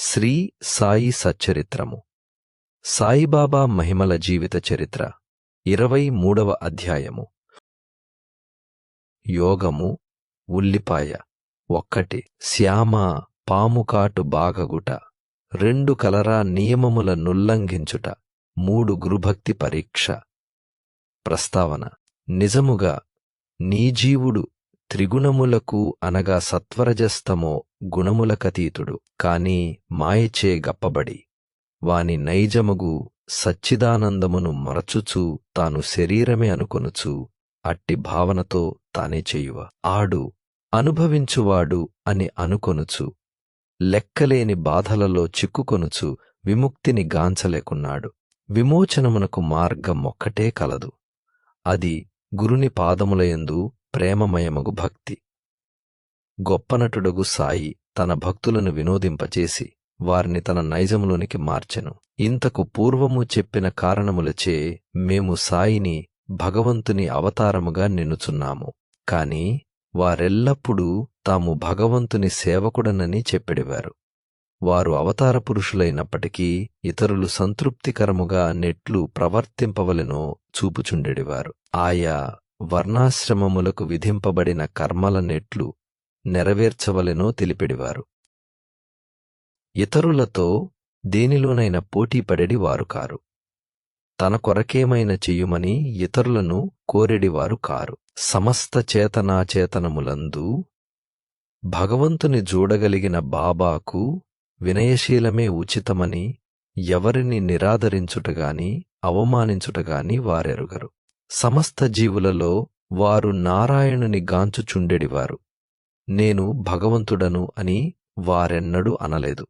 శ్రీ సాయి సచ్చరిత్రము. సాయిబాబా మహిమల జీవిత చరిత్ర ఇరవై మూడవ అధ్యాయము. యోగము ఉల్లిపాయ ఒక్కటి శ్యామ పాముకాటు బాగగుట రెండు కలరా నియమముల నుల్లంఘించుట మూడు గురుభక్తి పరీక్ష. ప్రస్తావన నిజముగా నీ జీవుడు త్రిగుణములకు అనగా సత్వరజస్తమో గుణములకతీతుడు కాని మాయచే గప్పబడి. వాని నైజముగు సచ్చిదానందమును మరచుచు తాను శరీరమే అనుకొనుచు అట్టి భావనతో తానే చేయువ. ఆడు అనుభవించువాడు అని అనుకొనుచు లెక్కలేని బాధలలో చిక్కుకొనుచు విముక్తిని గాంచలేకున్నాడు. విమోచనమునకు మార్గం ఒక్కటే కలదు. అది గురుని పాదములయందు ప్రేమమయమగు భక్తి. గొప్పనటుడగు సాయి తన భక్తులను వినోదింపచేసి వారిని తన నైజములోనికి మార్చెను. ఇంతకు పూర్వము చెప్పిన కారణములచే మేము సాయిని భగవంతుని అవతారముగా నిన్నుచున్నాము. కాని వారెల్లప్పుడూ తాము భగవంతుని సేవకుడనని చెప్పెడివారు. వారు అవతార పురుషులైనప్పటికీ ఇతరులు సంతృప్తికరముగా నెట్లు ప్రవర్తింపవలెనో చూపుచుండెడివారు. ఆయా వర్ణాశ్రమములకు విధింపబడిన కర్మల నెట్లు నెరవేర్చవలెనో తెలిపెడివారు. ఇతరులతో దేనిలోనైనా పోటీపడెడి వారు కారు. తన కొరకేమైన చెయ్యుమని ఇతరులను కోరెడివారు కారు. సమస్త చేతనాచేతనములందు భగవంతుని చూడగలిగిన బాబాకు వినయశీలమే ఉచితమని ఎవరిని నిరాదరించుటగాని అవమానించుటగాని వారెరుగరు. సమస్త జీవులలో వారు నారాయణుని గాంచుచుండెడివారు. నేను భగవంతుడను అని వారెన్నడూ అనలేదు.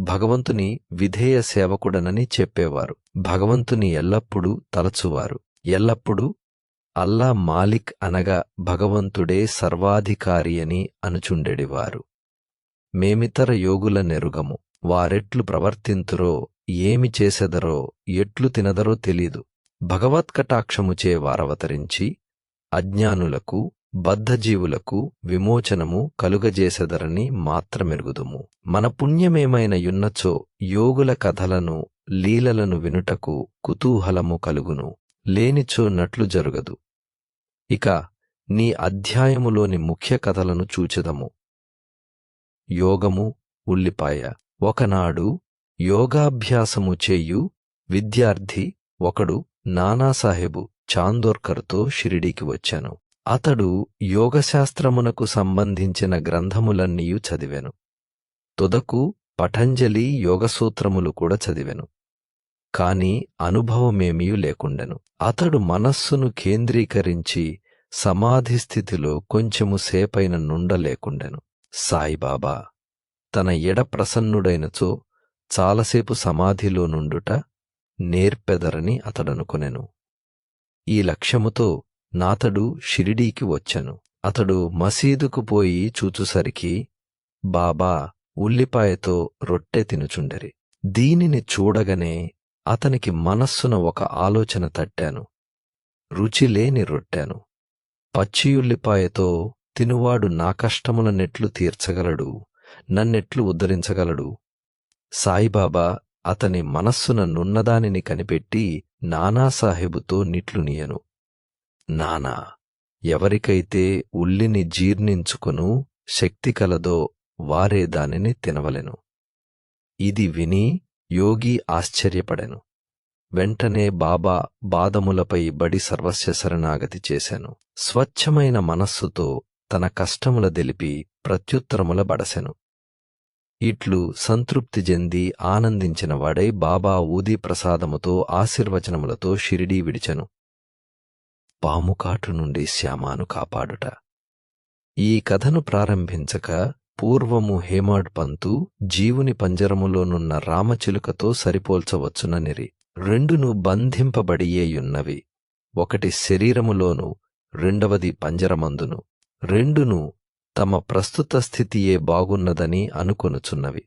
భగవంతుని విధేయ సేవకుడనని చెప్పేవారు. భగవంతుని ఎల్లప్పుడూ తలచువారు. ఎల్లప్పుడూ అల్లా మాలిక్ అనగా భగవంతుడే సర్వాధికారి అని అనుచుండెడివారు. మేమితర యోగుల నెరుగము. వారెట్లు ప్రవర్తింతురో ఏమి చేసెదరో ఎట్లు తినదరో తెలీదు. భగవత్కటాక్షముచే వారవతరించి అజ్ఞానులకు బద్ధజీవులకు విమోచనము కలుగజేసెదరని మాత్రమెరుగుదుము. మన పుణ్యమేమైనయున్నచో యోగుల కథలను లీలలను వినుటకు కుతూహలము కలుగును. లేనిచో నట్లు జరుగదు. ఇక నీ అధ్యాయములోని ముఖ్య కథలను చూచెదము. యోగము ఉల్లిపాయ. ఒకనాడు యోగాభ్యాసము చేయు విద్యార్థి ఒకడు నానాసాహెబు చాందోర్కర్తో షిరిడీకి వచ్చాను. అతడు యోగశాస్త్రమునకు సంబంధించిన గ్రంథములన్నీయు చదివెను. తుదకు పఠంజలి యోగసూత్రములు కూడా చదివెను. కాని అనుభవమేమీ లేకుండెను. అతడు మనస్సును కేంద్రీకరించి సమాధి స్థితిలో కొంచెము సేపైన నుండలేకుండెను సాయిబాబా తన ఎడ ప్రసన్నుడైనచో చాలాసేపు సమాధిలో నుండుట నేర్పెదరని అతడనుకొనెను. ఈ లక్ష్యముతో నాతడు షిరిడీకి వచ్చెను. అతడు మసీదుకు పోయి చూచుసరికి బాబా ఉల్లిపాయతో రొట్టె తినుచుండెరి. దీనిని చూడగనే అతనికి మనస్సున ఒక ఆలోచన తట్టాను. రుచిలేని రొట్టాను. పచ్చియుల్లిపాయతో తినువాడు నా కష్టముల నెట్లు తీర్చగలడు నన్నెట్లు ఉద్ధరించగలడు. సాయిబాబా అతని మనస్సున నున్నదానిని కనిపెట్టి నానాసాహెబుతో నిట్లునియను. నానా ఎవరికైతే ఉల్లిని జీర్ణించుకును శక్తి కలదో వారే దానిని తినవలెను. ఇది విని యోగి ఆశ్చర్యపడెను. వెంటనే బాబా బాదములపై బడి సర్వస్య శరణాగతి చేశాను స్వచ్ఛమైన మనస్సుతో తన కష్టముల దెలిపి ప్రత్యుత్తరముల బడసెను. ఇట్లు సంతృప్తి చెంది ఆనందించిన వాడై బాబా ఊదీ ప్రసాదముతో ఆశీర్వచనములతో షిరిడీ విడిచెను. పాముకాటు నుండి శ్యామాను కాపాడుట. ఈ కథను ప్రారంభించక పూర్వము హేమాడ్ పంతు జీవుని పంజరములోనున్న రామచిలుకతో సరిపోల్చవచ్చుననిరి. రెండును బంధింపబడియేయున్నవి. ఒకటి శరీరములోను రెండవది పంజరమందును. రెండును తమ ప్రస్తుత స్థితియే బాగున్నదని అనుకొనుచున్నవి.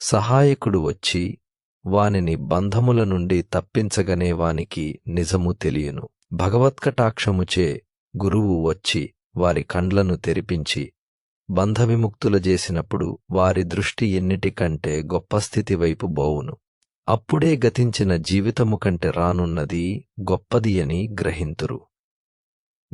సహాయకుడు వచ్చి వానిని బంధముల నుండి తప్పించగనే వానికి నిజము తెలియను. భగవత్కటాక్షముచే గురువు వచ్చి వారి కండ్లను తెరిపించి బంధవిముక్తుల చేసినప్పుడు వారి దృష్టి ఎన్నిటికంటే గొప్ప స్థితి వైపు బోవును. అప్పుడే గతించిన జీవితము కంటే రానున్నది గొప్పది అని గ్రహింతురు.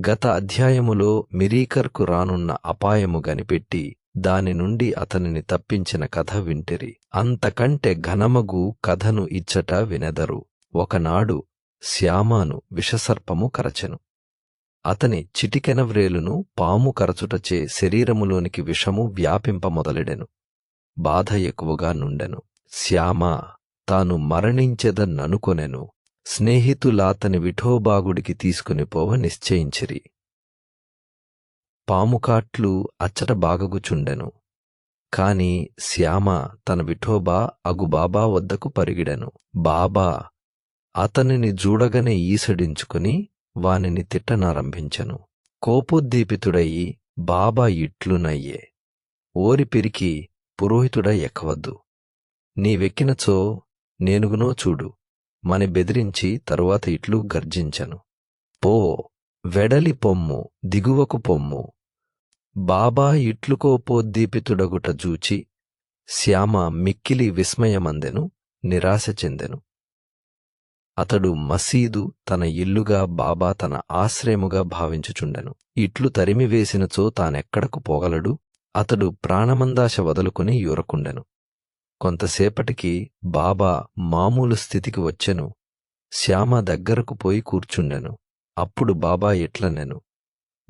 గత అధ్యాయములో మిరీకర్కు రానున్న అపాయము గనిపెట్టి దాని నుండి అతనిని తప్పించిన కథ వింటిరి. అంతకంటే ఘనమగు కథను ఇచ్చట వినెదరు. ఒకనాడు శ్యామాను విషసర్పము కరచెను. అతని చిటికెన వ్రేలును పాము కరచుటచే శరీరములోనికి విషము వ్యాపింప మొదలెడెను. బాధ ఎక్కువగా నుండెను. శ్యామ తాను మరణించెదన్ననుకొనెను స్నేహితులాతని విఠోబాగుడికి తీసుకుని పోవ నిశ్చయించిరి. పాముకాట్లు అచ్చట బాగగుచుండెను. కాని శ్యామ తన విఠోబా అగు బాబా వద్దకు పరిగిడెను. బాబా అతనిని చూడగనే ఈసడించుకుని వానిని తిట్టనారంభించెను. కోపోద్దీపితుడయి బాబా ఇట్లునయ్యే. ఓరి పిరికి పురోహితుడ ఎక్కవద్దు. నీవెక్కినచో నేనుగునో చూడు. మని బెదిరించి తరువాత ఇట్లు గర్జించెను. పో వెడలి పొమ్ము దిగువకు పొమ్ము. బాబా ఇట్లుకోపోద్దీపితుడగుట జూచి శ్యామ మిక్కిలి విస్మయమందెను నిరాశ చెందెను. అతడు మసీదు తన ఇల్లుగా బాబా తన ఆశ్రయముగా భావించుచుండెను. ఇట్లు తరిమివేసినచో తానెక్కడకు పోగలడు? అతడు ప్రాణమందాశ వదులుకుని యూరకుండెను. కొంతసేపటికి బాబా మామూలు స్థితికి వచ్చెను. శ్యామ దగ్గరకు పోయి కూర్చుండెను. అప్పుడు బాబా ఇట్లనెను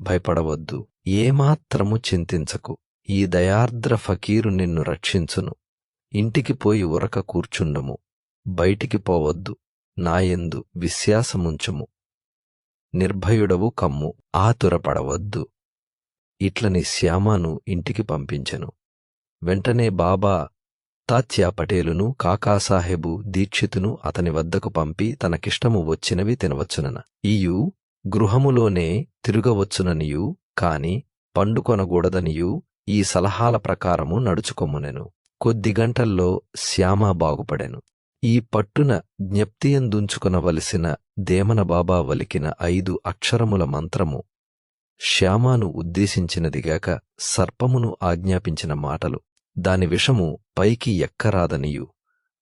భయపడవద్దు. ఏమాత్రము చింతించకు. ఈ దయార్ద్ర ఫకీరు నిన్ను రక్షించును. ఇంటికి పోయి ఉరక కూర్చుండము. బయటికి పోవద్దు. నాయందు విశ్వాసముంచుము. నిర్భయుడవు కమ్ము. ఆతురపడవద్దు. ఇట్లని శ్యామను ఇంటికి పంపించెను. వెంటనే బాబా తాత్యా పటేలును కాకాసాహెబు దీక్షితును అతని వద్దకు పంపి తనకిష్టము వచ్చినవి తినవచ్చునన. ఈయు గృహములోనే తిరుగవచ్చుననియు కాని పండుకొనకూడదనియు ఈ సలహాల ప్రకారము నడుచుకొమ్మునెను. కొద్ది గంటల్లో శ్యామ బాగుపడెను. ఈ పట్టున జ్ఞప్తియందుంచుకొనవలసిన దేమన బాబా వలికిన ఐదు అక్షరముల మంత్రము శ్యామాను ఉద్దేశించినదిగాక సర్పమును ఆజ్ఞాపించిన మాటలు దాని విషము పైకి ఎక్కరాదనియు.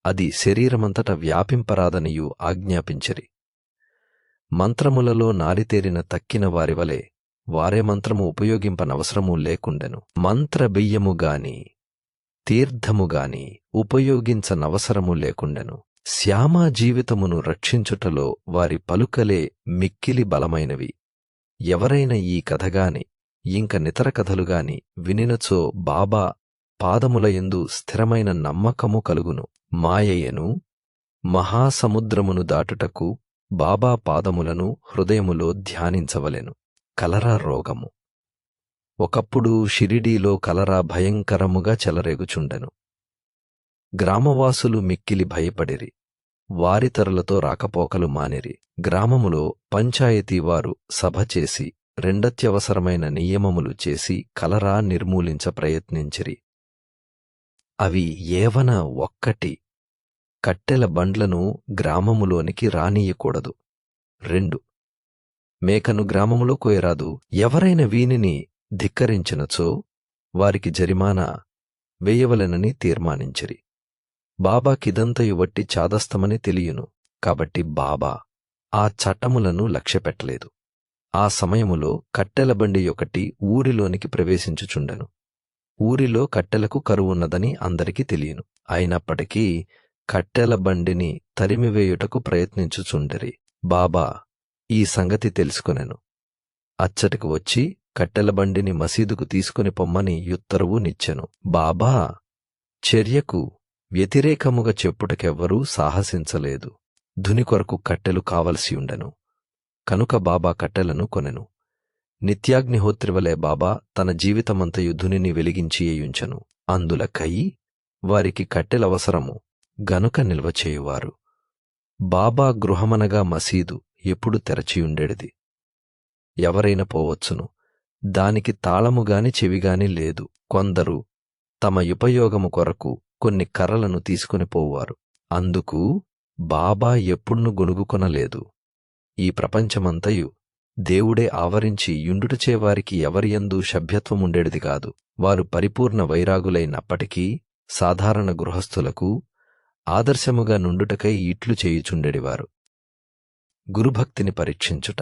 అది శరీరమంతట వ్యాపింపరాదనియు ఆజ్ఞాపించిరి. మంత్రములలో నారితేరిన తక్కిన వారి వలె వారే మంత్రము ఉపయోగింపనవసరము లేకుండెను. మంత్ర బియ్యముగాని తీర్థముగాని ఉపయోగించనవసరము లేకుండెను. శ్యామా జీవితమును రక్షించుటలో వారి పలుకలే మిక్కిలి బలమైనవి. ఎవరైనా ఈ కథగాని ఇంక నితర కథలుగాని వినినచో బాబా పాదములయందు స్థిరమైన నమ్మకము కలుగును. మాయయను మహాసముద్రమును దాటుటకు బాబా పాదములను హృదయములో ధ్యానించవలెను. కలరా రోగము. ఒకప్పుడు షిరిడీలో కలరా భయంకరముగా చెలరేగుచుండెను. గ్రామవాసులు మిక్కిలి భయపడిరి. వారితరులతో రాకపోకలు మానిరి. గ్రామములో పంచాయతీ వారు సభ చేసి రెండత్యవసరమైన నియమములు చేసి కలరా నిర్మూలించ ప్రయత్నించిరి. అవి ఏవన ఒక్కటి కట్టెల బండ్లను గ్రామములోనికి రానీయకూడదు. రెండు మేకను గ్రామములో కోయరాదు ఎవరైనా వీనిని ధిక్కరించినచో వారికి జరిమానా వేయవలెనని తీర్మానించిరి. బాబాకిదంతయు వట్టి చాదస్తమని తెలియను. కాబట్టి బాబా ఆ చట్టములను లక్ష్యపెట్టలేదు. ఆ సమయములో కట్టెల బండి ఒకటి ఊరిలోనికి ప్రవేశించుచుండెను. ఊరిలో కట్టెలకు కరువున్నదని అందరికీ తెలియను. అయినప్పటికీ కట్టెల బండిని తరిమివేయుటకు ప్రయత్నించుచుండిరి. బాబా ఈ సంగతి తెలుసుకొనెను. అచ్చటికి వచ్చి కట్టెల బండిని మసీదుకు తీసుకుని పొమ్మని ఉత్తరువు నిచ్చెను. బాబా చర్యకు వ్యతిరేకముగా చెప్పుటకెవ్వరూ సాహసించలేదు. ధుని కొరకు కట్టెలు కావలసి ఉండెను. కనుక బాబా కట్టెలను కొనెను. నిత్యాగ్నిహోత్రివలే బాబా తన జీవితమంతయు ధునిని వెలిగించి అందుల అందులకై వారికి కట్టెలవసరము గనుక నిల్వచేయువారు. బాబా గృహమనగా మసీదు ఎప్పుడు తెరచియుండెడిది. ఎవరైనా పోవచ్చును. దానికి తాళముగాని చెవిగాని లేదు. కొందరు తమ ఉపయోగము కొరకు కొన్ని కర్రలను తీసుకుని పోవారు అందుకు బాబా ఎప్పుడును గొనుగుకొనలేదు. ఈ ప్రపంచమంతయు దేవుడే ఆవరించి యుండుటచే వారికి ఎవరియందు సభ్యత్వముండేది కాదు. వారు పరిపూర్ణ వైరాగులైనప్పటికీ సాధారణ గృహస్థులకు ఆదర్శముగా నుండుటకై ఇట్లు చేయుచుండెడివారు. గురుభక్తిని పరీక్షించుట.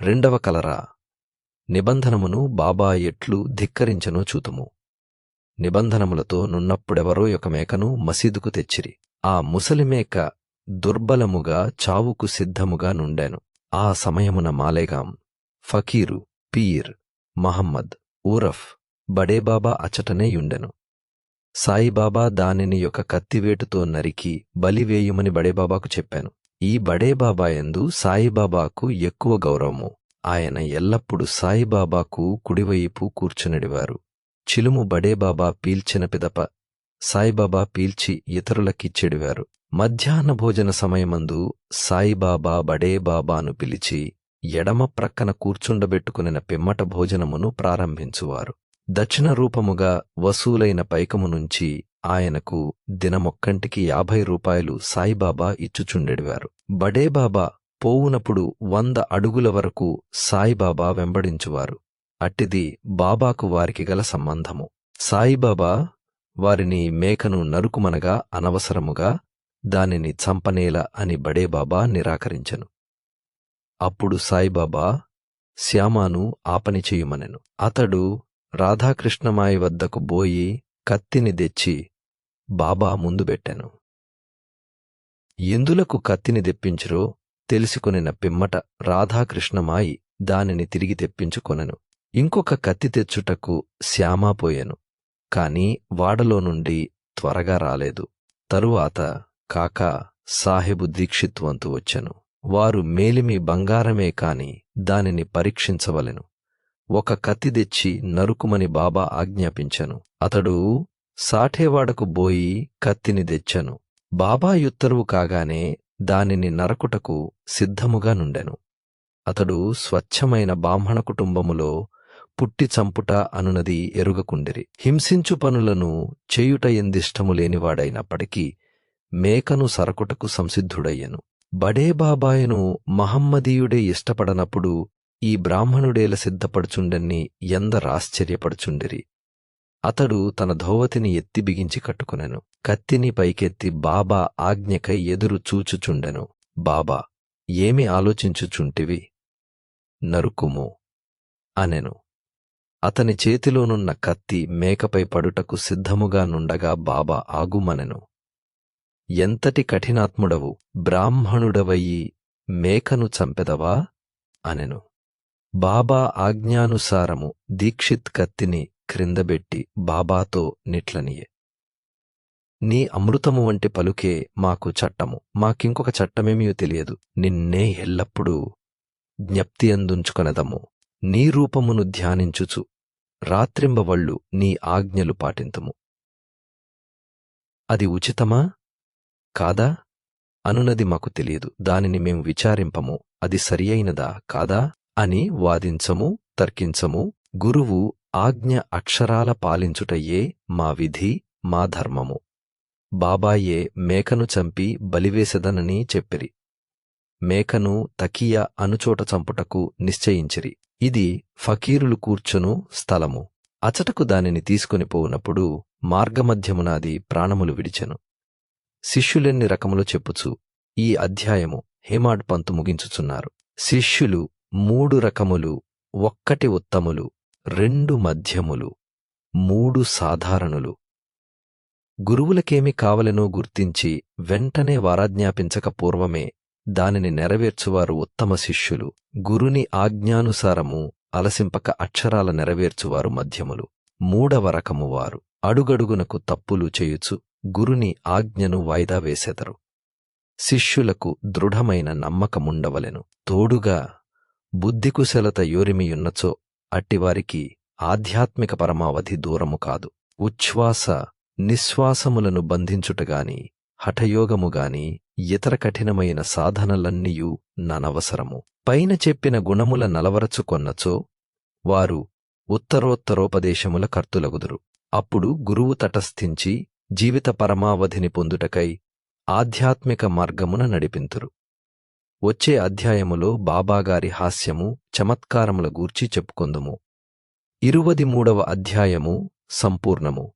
రెండవ కలరా నిబంధనమును బాబా ఎట్లు ధిక్కరించనో చూతుము. నిబంధనములతో నున్నప్పుడెవరో ఒక మేకను మసీదుకు తెచ్చిరి. ఆ ముసలి మేక దుర్బలముగా చావుకు సిద్ధముగా నుండెను. ఆ సమయమున మాలేగాం. ఫకీరు పీర్ మహమ్మద్ ఊరఫ్ బడేబాబా అచటనే యుండెను. సాయిబాబా దానిని యొక్క కత్తివేటుతో నరికి బలివేయుమని బడేబాబాకు చెప్పాను. ఈ బడేబాబా యందు సాయిబాబాకు ఎక్కువ గౌరవము. ఆయన ఎల్లప్పుడూ సాయిబాబాకు కుడివైపు కూర్చునడివారు. చిలుము బడేబాబా పీల్చిన పిదప సాయిబాబా పీల్చి ఇతరులకిచ్చెడివారు. మధ్యాహ్న భోజన సమయమందు సాయిబాబా బడేబాబాను పిలిచి ఎడమ ప్రక్కన కూర్చుండబెట్టుకునిన పిమ్మట భోజనమును ప్రారంభించువారు. దక్షిణ రూపముగా వసూలైన పైకము నుంచి ఆయనకు దినమొక్కంటికి యాభై రూపాయలు సాయిబాబా ఇచ్చుచుండెడివారు. బడేబాబా పోవునప్పుడు వంద అడుగుల వరకు సాయిబాబా వెంబడించువారు. అట్టిది బాబాకు వారికి గల సంబంధము. సాయిబాబా వారిని మేకను నరుకుమనగా అనవసరముగా దానిని చంపనేల అని బడేబాబా నిరాకరించెను. అప్పుడు సాయిబాబా శ్యామాను ఆపని చేయుమనెను. అతడు రాధాకృష్ణమాయి వద్దకు బోయి కత్తిని తెచ్చి బాబా ముందు పెట్టాను ఎందులకు కత్తిని తెప్పించరో తెలుసుకొనిన పిమ్మట రాధాకృష్ణమాయి దానిని తిరిగి తెప్పించుకొనెను. ఇంకొక కత్తి తెచ్చుటకు శ్యామా పోయెను. కాని వాడలో నుండి త్వరగా రాలేదు. తరువాత కాకా సాహెబు దీక్షిత్ వంతు వచ్చెను. వారు మేలిమి బంగారమే కాని దానిని పరీక్షించవలెను. ఒక కత్తి తెచ్చి నరుకుమని బాబా ఆజ్ఞాపించెను. అతడు సాఠేవాడకు బోయి కత్తిని తెచ్చెను. బాబా యుత్తరువు కాగానే దానిని నరకుటకు సిద్ధముగా నుండెను. అతడు స్వచ్ఛమైన బ్రాహ్మణ కుటుంబములో పుట్టి చంపుట అనునది ఎరుగకుండిరి. హింసించు పనులను చేయుట ఎందిష్టము లేనివాడైనప్పటికీ మేకను సరకుటకు సంసిద్ధుడయ్యెను. బడేబాబాయను మహమ్మదీయుడే ఇష్టపడనప్పుడు ఈ బ్రాహ్మణుడేల సిద్ధపడుచుండన్ని ఎందరాశ్చర్యపడుచుండిరి అతడు తన ధోవతిని ఎత్తి బిగించి కట్టుకునెను. కత్తిని పైకెత్తి బాబా ఆజ్ఞకై ఎదురు చూచుచుండెను. బాబా ఏమి ఆలోచించుచుంటివి? నరుకుము అనెను. అతని చేతిలోనున్న కత్తి మేకపై పడుటకు సిద్ధముగా నుండగా బాబా ఆగుమనెను. ఎంతటి కఠినాత్ముడవు బ్రాహ్మణుడవయ్యి మేకను చంపెదవా? అనెను. బాబా ఆజ్ఞానుసారము దీక్షిత్ కత్తిని క్రిందబెట్టి బాబాతో నిట్లనియే. నీ అమృతము వంటి పలుకే మాకు చట్టము. మాకింకొక చట్టమేమీ తెలియదు. నిన్నే ఎల్లప్పుడూ జ్ఞప్తి అందుంచుకొనదము. నీ రూపమును ధ్యానించుచు. రాత్రింబవళ్ళు నీ ఆజ్ఞలు పాటింతుము. అది ఉచితమా? కాదా? అనునది మాకు తెలియదు. దానిని మేము విచారింపము. అది సరియైనదా? కాదా? అని వాదించము తర్కించము. గురువు ఆజ్ఞ అక్షరాల పాలించుటయే మా విధి మా ధర్మము. బాబాయే మేకను చంపి బలివేసెదనని చెప్పిరి. మేకను తకియ అనుచోట చంపుటకు నిశ్చయించిరి. ఇది ఫకీరులు కూర్చును స్థలము. అచటకు దానిని తీసుకుని పోవునప్పుడు మార్గమధ్యమునాది ప్రాణములు విడిచెను. శిష్యులెన్ని రకములు చెప్పుచు ఈ అధ్యాయము హేమాడ్ పంతు ముగించుచున్నారు. శిష్యులు మూడు రకములు ఒక్కటి ఉత్తములు రెండు మధ్యములు మూడు సాధారణులు. గురువులకేమి కావలెనో గుర్తించి వెంటనే వారాజ్ఞాపించక పూర్వమే దానిని నెరవేర్చువారు ఉత్తమ శిష్యులు. గురుని ఆజ్ఞానుసారము అలసింపక అక్షరాల నెరవేర్చువారు మధ్యములు. మూడవ రకము వారు అడుగడుగునకు తప్పులు చేయుచు గురుని ఆజ్ఞను వాయిదా వేసెదరు. శిష్యులకు దృఢమైన నమ్మకముండవలెను. తోడుగా బుద్ధికుశలత యోరిమియున్నచో అట్టివారికి ఆధ్యాత్మిక పరమావధి దూరము కాదు. ఉచ్ఛ్వాస నిశ్వాసములను బంధించుటగాని హఠయోగముగాని ఇతర కఠినమైన సాధనలన్నీయు ననవసరము. పైన చెప్పిన గుణముల నలవరచుకొన్నచో వారు ఉత్తరోత్తరోపదేశముల కర్తులగుదురు. అప్పుడు గురువు తటస్థించి జీవిత పరమావధిని పొందుటకై ఆధ్యాత్మిక మార్గమున నడిపింతురు. వచ్చే అధ్యాయములో బాబాగారి హాస్యము చమత్కారముల గూర్చి చెప్పుకొందుము. ఇరువది మూడవ అధ్యాయము సంపూర్ణము.